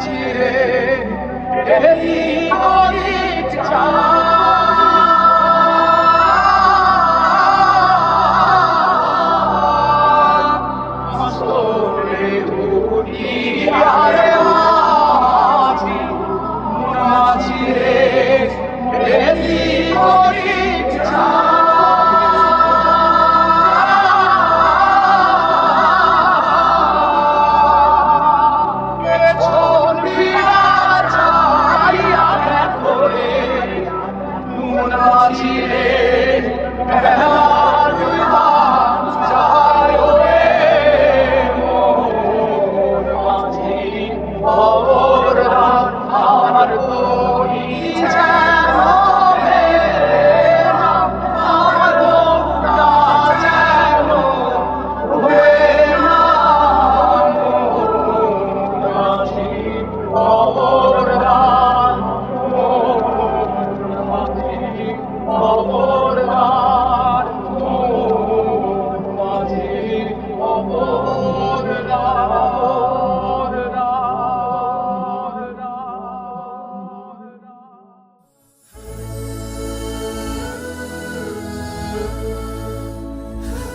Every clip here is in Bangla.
চিরে এই অনেক চা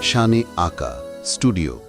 শানে আকা স্টুডিও।